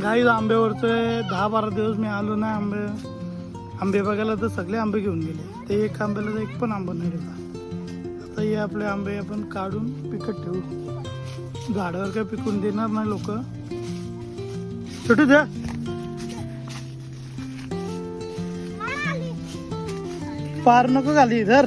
Guys आंबे वरतोय दहा बारा दिवस मी आलो नाही आंबे. आंबे बघायला तर सगळे आंबे घेऊन गेले. ते एक आंब्याला तर एक पण आंबा नाही दिला. आता हे आपले आंबे आपण काढून पिकत ठेवू. झाडावर काय पिकून देणार नाही लोक. छोटू द्या पार नको घाली धर.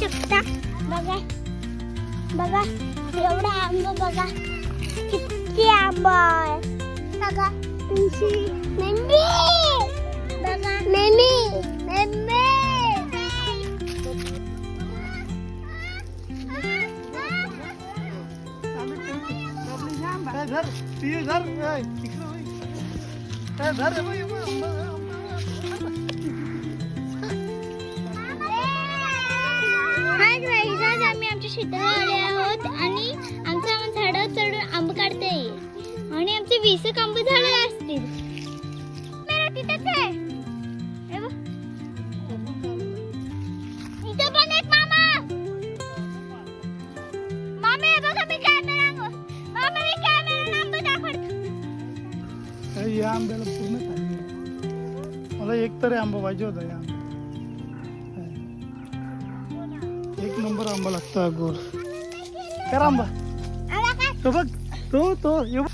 शकता बघा बघा एवढा आंबा बघा किती आंबा आहे बघा तुमची मेंढी बघा मेंढी मेंढी काय धर ती धर ए, इकडं होय. काय धर आम्ही आले आहोत आणि आमच्या झाडावर चढून आंब काढते. आणि आमचे वीस आंब आंबे झाडे असतील. तिथेच आहे. इथं पण एक मामा. मामे बघा मी कॅमेरा मामा मी कॅमेरा दाखवतो. या आंब्याला पूर्ण मला एक तरी आंबा पाहिजे होता या. एक नंबर आंबा लागतो हा कर आंबा. तो बघ तो तो येऊ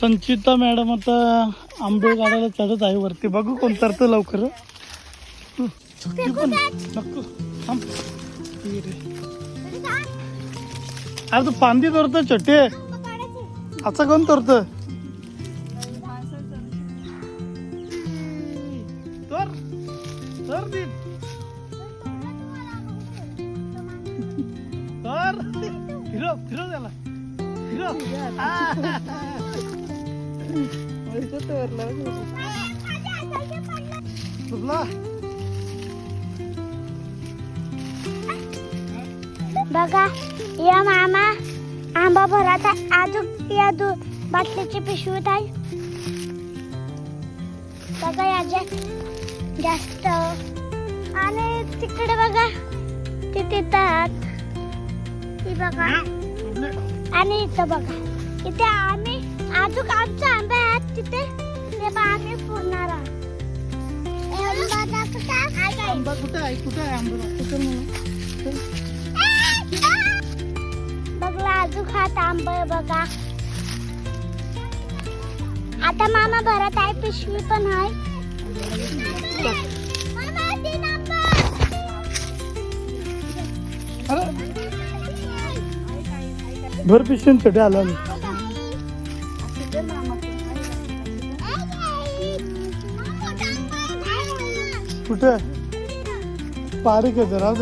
संचिता मॅडम आता आंबे काढायला चढत आहे वरती. बघू कोण तरत लवकर. पण नको थांब. अरे तू फांदी तोरतो छोटे. असं कोण तोरत तर तर तर फिरव फिरव त्याला. फिरव. तुला. बघा या मामा आंबा भरात आहे अजून या दु बाटलीची पिशवीत आहे बघा याच्यात जास्त. आणि तिकडे बघा तिथे तात बघा. आणि इथं बघा. इथे आम्ही अजून आमचे आंबे आहेत तिथे ते आम्ही पुरणार आहोत. आंबा कुठे आहे? कुठे आहे आंबा? कुठे मला बघला अजून खात आंब बघा. आता मामा भरत आहे पिशवी पण आहे. अरे भर पिशन कुठे आला कुठे? पारीक आहे जरा